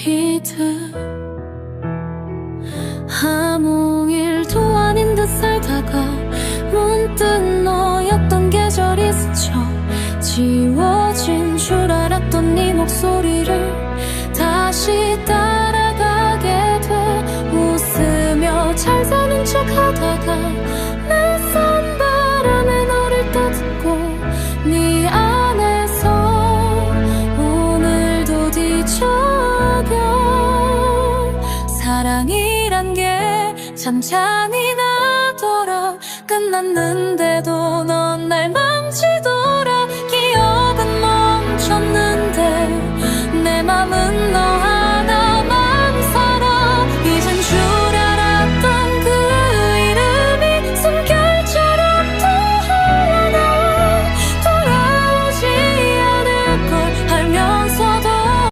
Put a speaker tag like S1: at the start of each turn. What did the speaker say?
S1: Peter. 이란 게 참 잔인하더라 끝났는데도 넌 날 망치더라. 기억은 멈췄는데 내 맘은 너